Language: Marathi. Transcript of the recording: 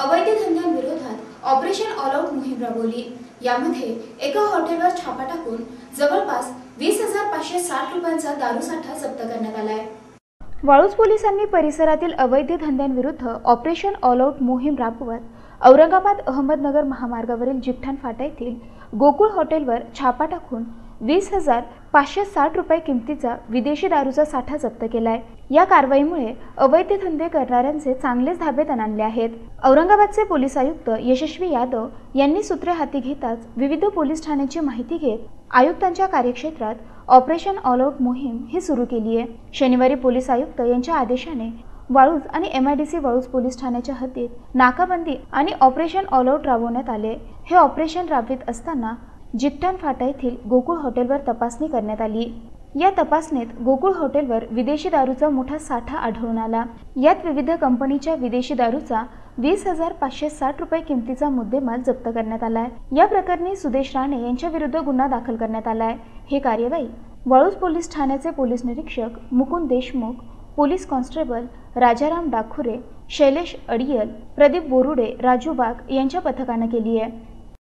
अवैध धंद्यांविरोधात ऑपरेशन ऑल आउट मोहीम राबवली. यामध्ये एका हॉटेलवर छापा टाकून जवळपास वीस हजार पाचशे साठ रुपयांचा दारूसाठा जप्त करण्यात आलाय. वाळूज पोलिसांनी परिसरातील अवैध धंद्यांविरुद्ध ऑपरेशन ऑल आउट मोहीम राबवत औरंगाबाद अहमदनगर महामार्गावरील जिठ्ठाण फाटा येथील गोकुळ हॉटेलवर छापा टाकून वीस हजार पाचशे साठ रुपये किमतीचा विदेशी दारूचा साठा जप्त केलाय. या कारवाईमुळे अवैध धंदे करणाऱ्यांचे चांगलेच धाबे तणाणले आहेत. औरंगाबादचे पोलीस आयुक्त यशस्वी यादव यांनी सूत्रे हाती घेताच विविध पोलीस ठाण्याची माहिती घेत आयुक्तांच्या कार्यक्षेत्रात ऑपरेशन ऑल आउट मोहीम ही सुरू केली आहे. शनिवारी पोलीस आयुक्त यांच्या आदेशाने वाळूज आणि M I D C Waluj police ठाण्याच्या हद्दीत नाकाबंदी आणि ऑपरेशन ऑल आउट राबवण्यात आले. हे ऑपरेशन राबवित असताना जिट्टान फाटा येथील गोकुळ हॉटेलवर तपासणी करण्यात आली. या तपासणीत गोकुळ हॉटेलवर विदेशी दारूचा मोठा साठा आढळून आला. यात विविध कंपनीच्या विदेशी दारूचा वीस हजार पाचशे साठ रुपये किमतीचा मुद्देमाल जप्त करण्यात आलाय. या प्रकरणी सुदेश राणे यांच्या विरुद्ध गुन्हा दाखल करण्यात आलाय. हे कार्यवाही वाळूज पोलीस ठाण्याचे पोलीस निरीक्षक मुकुंद देशमुख पोलीस कॉन्स्टेबल राजाराम डाखुरे शैलेश अडियल प्रदीप बोरुडे राजू बाग यांच्या पथकानं केली आहे.